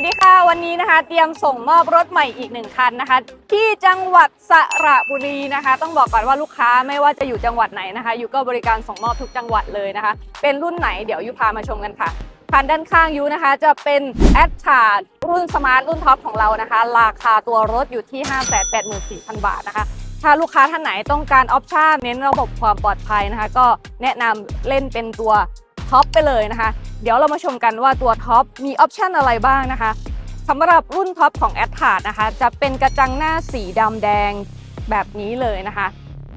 วัสดีค่ะ วันนี้นะคะ เตรียมส่งมอบรถใหม่อีกหนึ่งคันนะคะ ที่จังหวัดสระบุรีนะคะ ต้องบอกก่อนว่าลูกค้าไม่ว่าจะอยู่จังหวัดไหนนะคะยูก็บริการส่งมอบทุกจังหวัดเลยนะคะ เป็นรุ่นไหนเดี๋ยวยูพามาชมกันค่ะคันด้านข้างยูนะคะ จะเป็นแอดชาร์รุ่นสมาร์ทรุ่นท็อปของเรานะคะ ราคาตัวรถอยู่ที่ 584,000 บาทนะคะถ้าลูกค้าท่านไหนต้องการออปชั่นเน้นระบบความปลอดภัยนะคะ ก็แนะนำเล่นเป็นตัว ท็อปไปเลยนะคะ เดี๋ยวเรามาชมกันว่าตัวท็อปมีออปชันอะไรบ้างนะคะสำหรับรุ่นท็อปของ a d t a r นะคะ จะเป็นกระจังหน้าสีดำแดงแบบนี้เลยนะคะ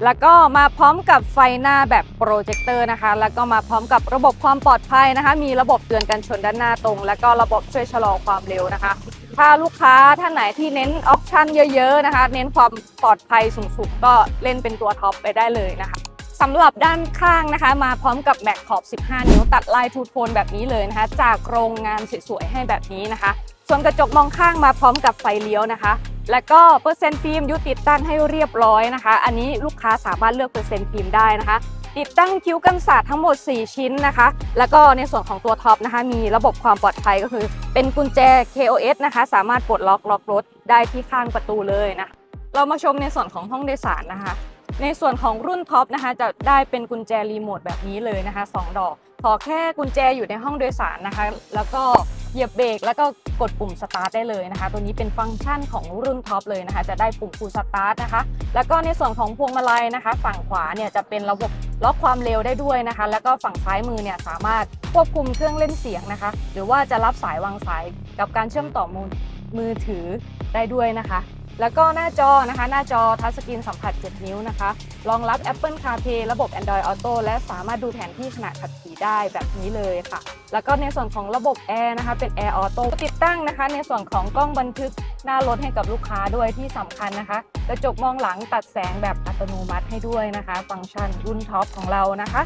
แล้วก็มาพร้อมกับไฟหน้าแบบโปรเจคเตอร์นะคะ แล้วก็มาพร้อมกับระบบความปลอดภัยนะคะ มีระบบเตือนกันชนด้านหน้าตรง แล้วก็ระบบช่วยชะลอความเร็วนะคะ ถ้าลูกค้าท่านไหนที่เน้นออปชันเยอะๆนะคะ เน้นความปลอดภัยสูงๆก็เล่นเป็นตัวท็อปไปได้เลยนะคะ สำหรับด้านข้างนะคะ มาพร้อมกับแม็กขอบ 15 นิ้วตัดลายทูโทนแบบนี้เลยนะคะ จากโรงงานสวยๆให้แบบนี้นะคะ ส่วนกระจกมองข้างมาพร้อมกับไฟเลี้ยวนะคะ แล้วก็เปอร์เซ็นต์ฟิล์มยุติดตั้งให้เรียบร้อยนะคะ อันนี้ลูกค้าสามารถเลือกเปอร์เซ็นต์ฟิล์มได้นะคะ ติดตั้งคิ้วกันศาสตร์ทั้งหมด 4 ชิ้นนะคะ แล้วก็ในส่วนของตัวท็อปนะคะ มีระบบความปลอดภัยก็คือ เป็นกุญแจ KOS นะคะ สามารถปลดล็อกล็อกรถได้ที่ข้างประตูเลยนะเรามาชมในส่วนของห้องโดยสารนะคะ ในส่วนของรุ่นท็อปนะคะจะได้เป็นกุญแจรีโมทแบบนี้เลยนะคะ 2 ดอก ขอแค่กุญแจอยู่ในห้องโดยสารนะคะ แล้วก็เหยียบเบรกแล้วก็กดปุ่มสตาร์ทได้เลยนะคะ ตัวนี้เป็นฟังก์ชันของรุ่นท็อปเลยนะคะ จะได้ปุ่มฟูลสตาร์ทนะคะ แล้วก็ในส่วนของพวงมาลัยนะคะ ฝั่งขวาเนี่ยจะเป็นระบบล็อกความเร็วได้ด้วยนะคะ แล้วก็ฝั่งซ้ายมือเนี่ยสามารถควบคุมเครื่องเล่นเสียงนะคะ หรือว่าจะรับสายวางสายกับการเชื่อมต่อมือมือถือได้ด้วยนะคะ แล้วก็หน้าจอนะคะหน้าจอทัชสกรีนสัมผัส 7 นิ้วนะคะ รองรับ Apple CarPlay ระบบ Android Auto และสามารถดูแผนที่ขณะขับขี่ได้แบบนี้เลยค่ะ แล้วก็ในส่วนของระบบแอร์นะคะเป็น Air Auto ติดตั้งนะคะ ในส่วนของกล้องบันทึกหน้ารถให้กับลูกค้าด้วยที่สำคัญนะคะ กระจกมองหลังตัดแสงแบบอัตโนมัติให้ด้วยนะคะ ฟังก์ชันรุ่นท็อปของเรานะคะ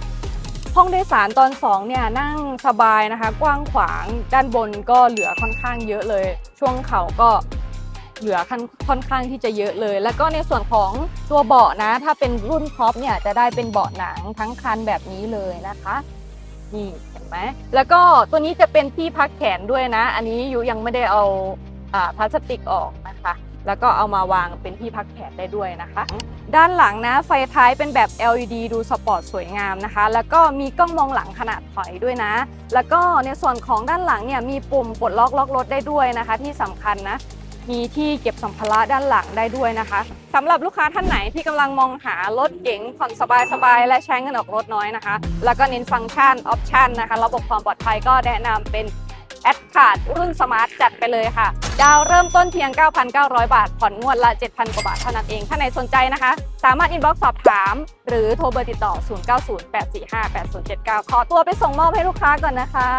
ห้องโดยสารตอน2เนี่ยนั่งสบายนะคะ กว้างขวางด้านบนก็เหลือค่อนข้างเยอะเลย ช่วงเข่าก็ เหลือค่อนค่อนข้างที่จะเยอะเลย แล้วก็ในส่วนของตัวเบาะนะ ถ้าเป็นรุ่นท็อปเนี่ยจะได้เป็นเบาะหนังทั้งคันแบบนี้เลยนะคะนี่เห็นไหมแล้วก็ตัวนี้จะเป็นที่พักแขนด้วยนะ อันนี้ยูยังไม่ได้เอาอ่าพลาสติกออกนะคะ แล้วก็เอามาวางเป็นที่พักแขนได้ด้วยนะคะ ด้านหลังนะไฟท้ายเป็นแบบ LED ดูสปอร์ตสวยงามนะคะ แล้วก็มีกล้องมองหลังขนาดถอยด้วยนะ แล้วก็ในส่วนของด้านหลังเนี่ยมีปุ่มปลดล็อกล็อกรถได้ด้วยนะคะ ที่สำคัญนะ มีที่เก็บสัมภาระด้านหลังได้ด้วยนะคะสำหรับลูกค้าท่านไหนที่กำลังมองหารถเก๋งผ่อนสบายๆ และใช้เงินออกรถน้อยนะคะ แล้วก็เน้นฟังก์ชันออปชันนะคะ ระบบความปลอดภัยก็แนะนำเป็นแอดคาดรุ่นสมาร์ทจัดไปเลยค่ะ ดาวเริ่มต้นเพียง 9,900 บาท ผ่อนงวดละ 7,000 กว่าบาทเท่านั้นเอง ถ้าไหนสนใจนะคะ สามารถอินบ็อกซ์สอบถาม หรือโทรเบอร์ติดต่อ 0908458079 ขอตัวไปส่งมอบให้ลูกค้าก่อนนะคะ